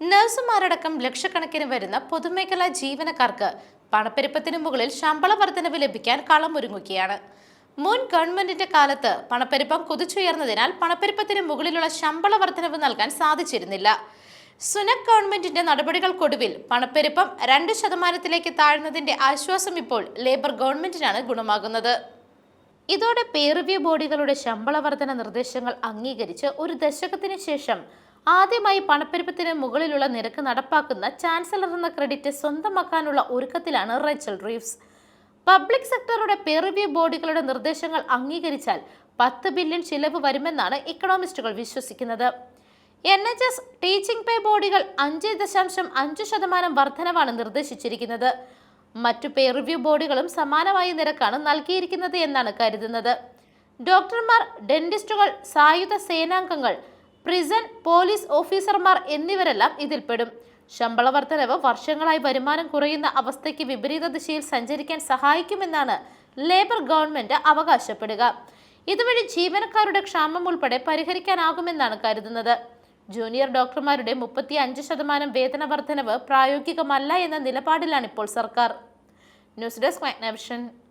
നഴ്സുമാരടക്കം ലക്ഷക്കണക്കിന് വരുന്ന പൊതുമേഖലാ ജീവനക്കാർക്ക് പണപ്പെരുപ്പത്തിന് മുകളിൽ ശമ്പള വർധനവ് ലഭിക്കാൻ കളമൊരുങ്ങുകയാണ്. മുൻ ഗവൺമെന്റിന്റെ കാലത്ത് പണപ്പെരുപ്പം കുതിച്ചുയർന്നതിനാൽ പണപ്പെരുപ്പത്തിന് മുകളിലുള്ള ശമ്പള വർധനവ് നൽകാൻ സാധിച്ചിരുന്നില്ല. സുനക് ഗവൺമെന്റിന്റെ നടപടികൾക്കൊടുവിൽ പണപ്പെരുപ്പം രണ്ട് ശതമാനത്തിലേക്ക് താഴ്ന്നതിന്റെ ആശ്വാസം ഇപ്പോൾ ലേബർ ഗവൺമെന്റിനാണ് ഗുണമാകുന്നത്. ഇതോടെ പേ റിവ്യൂ ബോഡികളുടെ ശമ്പള വർധന നിർദ്ദേശങ്ങൾ അംഗീകരിച്ച് ഒരു ദശകത്തിന് ശേഷം ആദ്യമായി പണപ്പെരുപ്പത്തിന് മുകളിലുള്ള നിരക്ക് നടപ്പാക്കുന്ന ചാൻസലർ എന്ന ക്രെഡിറ്റ് സ്വന്തമാക്കാനുള്ള ഒരുക്കത്തിലാണ് റേച്ചൽ റീവ്സ്. പബ്ലിക് സെക്ടറുടെ പേ റിവ്യൂ ബോഡികളുടെ നിർദ്ദേശങ്ങൾ അംഗീകരിച്ചാൽ പത്ത് ബില്യൺ ചിലവ് വരുമെന്നാണ് ഇക്കണോമിസ്റ്റുകൾ വിശ്വസിക്കുന്നത്. N H S teaching pay ബോഡികൾ അഞ്ച് ദശാംശം അഞ്ച് ശതമാനം വർധനവാണ് നിർദ്ദേശിച്ചിരിക്കുന്നത്. മറ്റു പേ റിവ്യൂ ബോർഡുകളും സമാനമായ നിരക്കാണ് നൽകിയിരിക്കുന്നത് എന്നാണ് കരുതുന്നത്. ഡോക്ടർമാർ ഡെന്റിസ്റ്റുകൾ സായുധ സേനാംഗങ്ങൾ പ്രിസൺ പോലീസ് ഓഫീസർമാർ എന്നിവരെല്ലാം ഇതിൽപ്പെടും. ശമ്പള വർധനവ് വർഷങ്ങളായി വരുമാനം കുറയുന്ന അവസ്ഥയ്ക്ക് വിപരീത ദിശയിൽ സഞ്ചരിക്കാൻ സഹായിക്കുമെന്നാണ് ലേബർ ഗവൺമെന്റ് അവകാശപ്പെടുക. ഇതുവഴി ജീവനക്കാരുടെ ക്ഷാമം ഉൾപ്പെടെ പരിഹരിക്കാനാകുമെന്നാണ് കരുതുന്നത്. ജൂനിയർ ഡോക്ടർമാരുടെ മുപ്പത്തി അഞ്ച് ശതമാനം വേതന വർധനവ് പ്രായോഗികമല്ല എന്ന നിലപാടിലാണ് ഇപ്പോൾ സർക്കാർ. News desk Magnavision